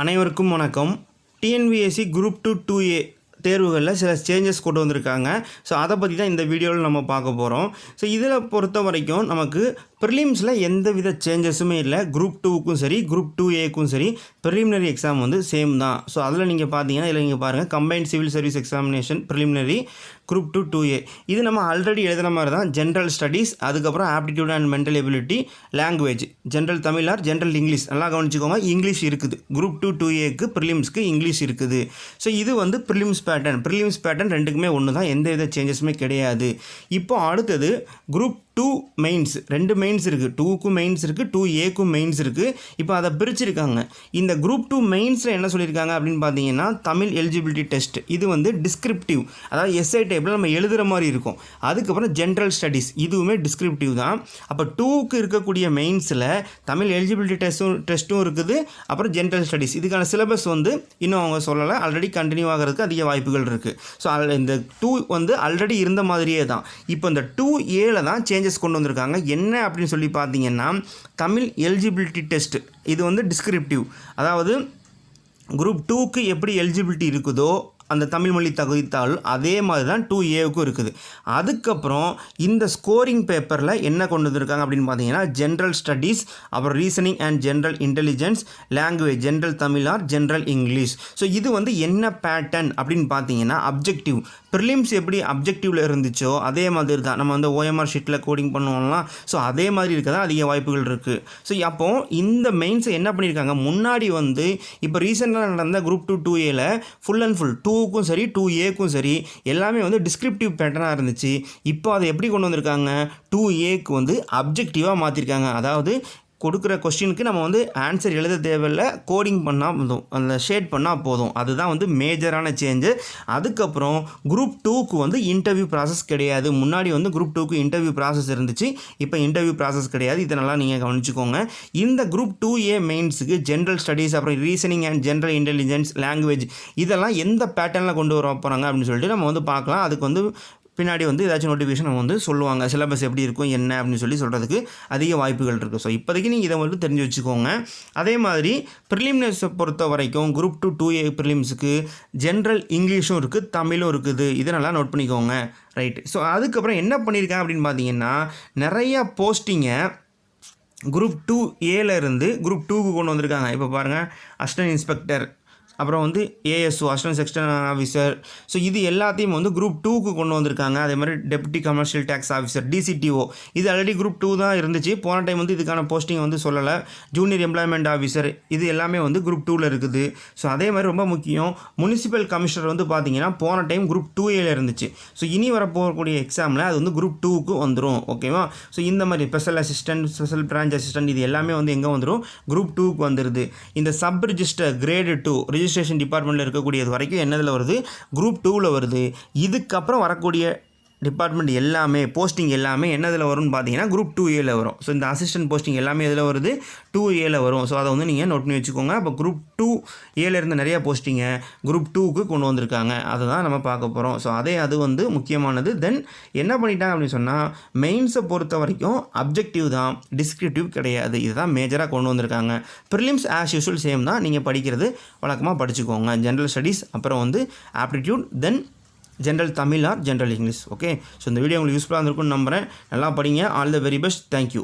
அனைவருக்கும் வணக்கம். TNPSC group two two A தேர்வுகளில் சில சேஞ்சஸ் கொண்டு வந்திருக்காங்க. ஸோ அதை பற்றி தான் இந்த வீடியோவில் நம்ம பார்க்க போகிறோம் ஸோ இதில் பொறுத்த வரைக்கும் நமக்கு ப்ரிலிம்ஸில் எந்த வித சேஞ்சஸுமே இல்லை குரூப் டூவுக்கும் சரி குரூப் டூ ஏக்கும் சரி ப்ரிலிமினரி எக்ஸாம் வந்து சேம் தான். ஸோ அதில் நீங்கள் பார்த்தீங்கன்னா இதில் நீங்கள் பாருங்கள் combined civil service examination preliminary group two two A இது நம்ம ஆல்ரெடி எழுதுன மாதிரி தான் ஜென்ரல் ஸ்டடீஸ் அதுக்கப்புறம் aptitude and mental ability language general Tamil or general English நல்லா கவனிச்சிக்கோங்க இங்கிலீஷ் இருக்குது. குரூப் டூ டூ ஏக்கு ப்ரிலிம்ஸ்க்கு இங்கிலீஷ் இருக்குது. ஸோ இது வந்து ப்ரிலிம்ஸ் பேட்டர்ன் ப்ரிலிம்ஸ் பேட்டர்ன் ரெண்டுக்குமே ஒன்று தான் எந்த வித சேஞ்சஸுமே கிடையாது. இப்போ அடுத்தது குரூப் டூ மெயின்ஸ் ரெண்டு மெயின்ஸ் இருக்குது டூக்கும் மெயின்ஸ் இருக்குது டூ ஏக்கும் மெயின்ஸ் இருக்குது இப்போ அதை பிரிச்சிருக்காங்க. இந்த குரூப் டூ மெயின்ஸில் என்ன சொல்லியிருக்காங்க அப்படின்னு பார்த்தீங்கன்னா தமிழ் எலிஜிபிலிட்டி டெஸ்ட் இது வந்து டிஸ்கிரிப்டிவ் அதாவது எஸ்ஐ டைப்பில் நம்ம எழுதுகிற மாதிரி இருக்கும். அதுக்கப்புறம் ஜென்ரல் ஸ்டடீஸ் இதுவுமே டிஸ்கிரிப்டிவ் தான். அப்போ டூக்கு இருக்கக்கூடிய மெயின்ஸில் தமிழ் எலிஜிபிலிட்டி டெஸ்ட்டும் டெஸ்ட்டும் இருக்குது. அப்புறம் ஜென்ரல் ஸ்டடீஸ் இதுக்கான சிலபஸ் வந்து இன்னும் அவங்க சொல்லலை. ஆல்ரெடி கண்டினியூ ஆகிறதுக்கு அதிக வாய்ப்புகள் இருக்குது ஸோ இந்த டூ வந்து ஆல்ரெடி இருந்த மாதிரியே தான். இப்போ இந்த டூ ஏல தான் சேஞ்சஸ் கொண்டு வந்திருக்காங்க. என்ன அப்படின்னு சொல்லி பார்த்தீங்கன்னா தமிழ் எலிஜிபிலிட்டி டெஸ்ட் இது வந்து டிஸ்கிரிப்டிவ் அதாவது குரூப் டூக்கு எப்படி எலிஜிபிலிட்டி இருக்குதோ அந்த தமிழ் மொழி தகுதித்தாள் அதே மாதிரி தான் டூ ஏவுக்கும் இருக்குது. அதுக்கப்புறம் இந்த ஸ்கோரிங் பேப்பரில் என்ன கொண்டு வந்திருக்காங்க அப்படின்னு பார்த்தீங்கன்னா ஜென்ரல் ஸ்டடீஸ் அப்புறம் reasoning and general intelligence language general Tamil or general English so இது வந்து என்ன பேட்டர்ன் அப்படின்னு பார்த்தீங்கன்னா அப்ஜெக்டிவ் ப்ரிலிம்ஸ் எப்படி அப்ஜெக்டிவில் இருந்துச்சோ அதே மாதிரி தான் நம்ம வந்து ஓஎம்ஆர் ஷீட்டில் கோடிங் பண்ணுவோம்லாம் ஸோ அதே மாதிரி இருக்க தான் அதிக வாய்ப்புகள் இருக்குது ஸோ அப்போது இந்த மெயின்ஸை என்ன பண்ணியிருக்காங்க? முன்னாடி வந்து இப்போ ரீசெண்டாக நடந்த குரூப் டூ டூ ஏல ஃபுல் அண்ட் ஃபுல் டூ டூக்கும் சரி டூ ஏக்கும் சரி எல்லாமே வந்து டிஸ்கிரிப்டிவ் பேட்டர்னாக இருந்துச்சு. இப்போ அதை எப்படி கொண்டு வந்திருக்காங்க? டூ ஏக்கு வந்து அப்ஜெக்டிவாக மாற்றிருக்காங்க அதாவது கொடுக்குற கொஸ்டினுக்கு நம்ம வந்து ஆன்சர் எழுத தேவையில்ல கோடிங் பண்ணால் போதும். அந்த ஷேட் பண்ணால் போதும். அதுதான் வந்து மேஜரான சேஞ்சு அதுக்கப்புறம் குரூப் டூக்கு வந்து இன்டர்வியூ ப்ராசஸ் கிடையாது. முன்னாடி வந்து குரூப் டூக்கு இன்டர்வியூ ப்ராசஸ் இருந்துச்சு. இப்போ இன்டர்வியூ ப்ராசஸ் கிடையாது. இதை நல்லா நீங்கள் கவனிச்சுக்கோங்க. இந்த குரூப் டூ ஏ மெயின்ஸுக்கு ஜென்ரல் ஸ்டடீஸ் அப்புறம் reasoning and general intelligence language இதெல்லாம் எந்த பேட்டர்னில் கொண்டு வர போகிறாங்க அப்படின்னு சொல்லிட்டு நம்ம வந்து பார்க்கலாம். அதுக்கு வந்து பின்னாடி வந்து ஏதாச்சும் நோட்டிஃபிகேஷன் வந்து சொல்லுவாங்க. சிலபஸ் எப்படி இருக்கும் என்ன அப்படின்னு சொல்லி சொல்கிறதுக்கு அதிக வாய்ப்புகள் இருக்குது ஸோ இப்போதைக்கு நீங்கள் இதை மட்டும் தெரிஞ்சு வச்சுக்கோங்க. அதே மாதிரி ப்ரிலிம்னர்ஸை பொறுத்த வரைக்கும் குரூப் டூ டூ ஏ ப்ரிலிம்ஸுக்கு ஜென்ரல் இங்கிலீஷும் இருக்குது தமிழும் இருக்குது. இதை நல்லா நோட் பண்ணிக்கோங்க. ரைட் ஸோ அதுக்கப்புறம் என்ன பண்ணியிருக்கேன் அப்படின்னு பார்த்தீங்கன்னா நிறையா போஸ்டிங்கை குரூப் டூ ஏலேருந்து குரூப் டூக்கு கொண்டு வந்திருக்காங்க. இப்போ பாருங்கள் அசிஸ்டன்ட் இன்ஸ்பெக்டர் அப்புறம் வந்து ASO assistant section officer so இது எல்லாத்தையும் வந்து குரூப் டூக்கு கொண்டு வந்திருக்காங்க. அதே மாதிரி deputy commercial tax officer DCTO இது ஆல்ரெடி குரூப் டூ தான் இருந்துச்சு. போன டைம் வந்து இதுக்கான போஸ்டிங் வந்து சொல்லலை. ஜூனியர் எம்ப்ளாய்மெண்ட் ஆஃபீஸர் இது எல்லாமே வந்து குரூப் டூவில் இருக்குது. ஸோ அதே மாதிரி ரொம்ப முக்கியம் முனிசிபல் கமிஷனர் வந்து பார்த்தீங்கன்னா போன டைம் குரூப் டூ ஏல இருந்துச்சு. ஸோ இனி வரப்போகக்கூடிய எக்ஸாமில் அது வந்து குரூப் டூக்கு வந்துடும் ஓகேவா ஸோ இந்த மாதிரி special assistant special branch assistant இது எல்லாமே வந்து எங்கே வந்துடும் குரூப் டூக்கு வந்துடுது இந்த sub register grade two registration டிபார்ட்மெண்ட்டில் இருக்கக்கூடியது வரைக்கும் என்னதில் வருது? குரூப் டூவில் வருது. இதுக்கப்புறம் வரக்கூடிய டிபார்ட்மெண்ட் எல்லாமே போஸ்டிங் எல்லாமே என்னதில் வரும்னு பார்த்தீங்கன்னா குரூப் டூ ஏல வரும். ஸோ இந்த அசிஸ்டன்ட் போஸ்டிங் எல்லாமே எதில் வருது? டூ ஏல வரும். ஸோ அதை வந்து நீங்கள் நோட் பண்ணி வச்சுக்கோங்க. அப்போ குரூப் டூ ஏல இருந்த நிறைய போஸ்டிங்கை குரூப் டூக்கு கொண்டு வந்திருக்காங்க. அதை தான் நம்ம பார்க்க போகிறோம் ஸோ அதே அது வந்து முக்கியமானது. தென் என்ன பண்ணிட்டாங்க அப்படின்னு சொன்னால் மெயின்ஸை பொறுத்த வரைக்கும் அப்ஜெக்டிவ் தான் டிஸ்கிரிப்டிவ் கிடையாது. இதுதான் மேஜராக கொண்டு வந்திருக்காங்க. ப்ரிலிம்ஸ் ஆஸ் யூஷுவல் சேம் தான். நீங்கள் படிக்கிறது வழக்கமாக படிச்சுக்கோங்க. ஜென்ரல் ஸ்டடீஸ் அப்புறம் வந்து aptitude then general Tamil or general English okay so இந்த வீடியோ உங்களுக்கு யூஸ்ஃபுல்லாக இருந்திருக்கும்னு நம்புகிறேன் நல்லா படிங்க. All the very best thank you